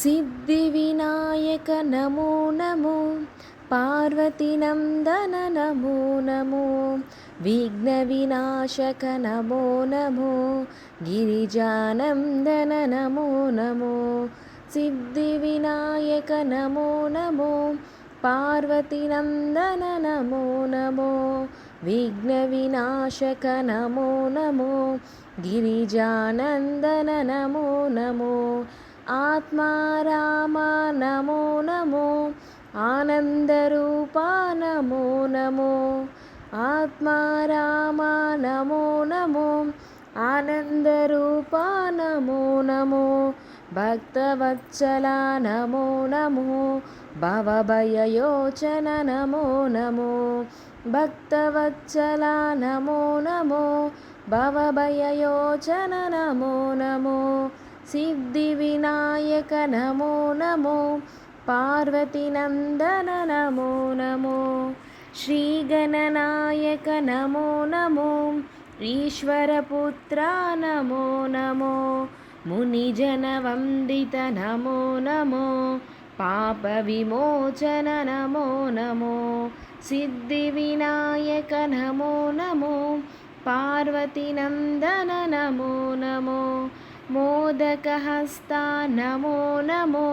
सिद्धिविनायक नमो नमो पार्वतीनन्दन नमो नमो विघ्नविनाशक नमो नमो गिरिजानन्दन नमो नमो सिद्धिविनायक नमो नमो पार्वतीनन्दन नमो नमो विघ्नविनाशक नमो नमो गिरिजानन्दन नमो नमो ఆత్మా రామ నమో నమో ఆనందరూపా నమో నమో ఆత్మా రామ నమో నమో ఆనందరూపా నమో నమో భక్తవత్సల నమో నమో భవభయయోచన నమో నమో భక్తవత్సల నమో నమో భవభయయోచన నమో నమో సిద్ధి వినాయక నమో నమో పార్వతి నందన నమో నమో శ్రీగణనాయక నమో నమో ఈశ్వరపుత్ర నమో నమో మునిజనవందిత నమో నమో పాప విమోచన నమో నమో సిద్ధివినాయక నమో నమో పార్వతీనందన నమో నమో मोदकहस्ता नमो नमो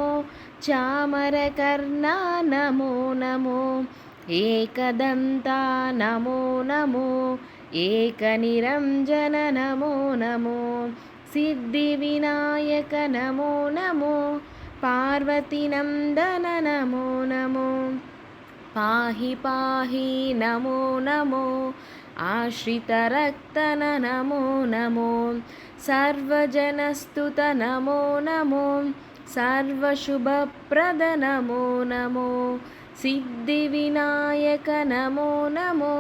चामरकर्णा नमो नमो एकदन्ता नमो नमो एकनिरञ्जन नमो नमो सिद्धिविनायक नमो नमो पार्वतीनन्दन नमो పాహి పాహి నమో నమో ఆశ్రితరక్తన నమో నమో సర్వజనస్తుత నమో నమో సర్వశుభప్రద నమో నమో సిద్ధివినాయక నమో నమో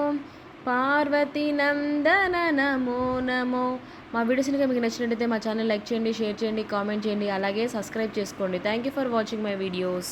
పార్వతీనందన నమో నమో మా వీడియోస్ కనుక మీకు నచ్చినట్లయితే మా ఛానల్ లైక్ చేయండి షేర్ చేయండి కామెంట్ చేయండి అలాగే సబ్స్క్రైబ్ చేసుకోండి. Thank you for watching my videos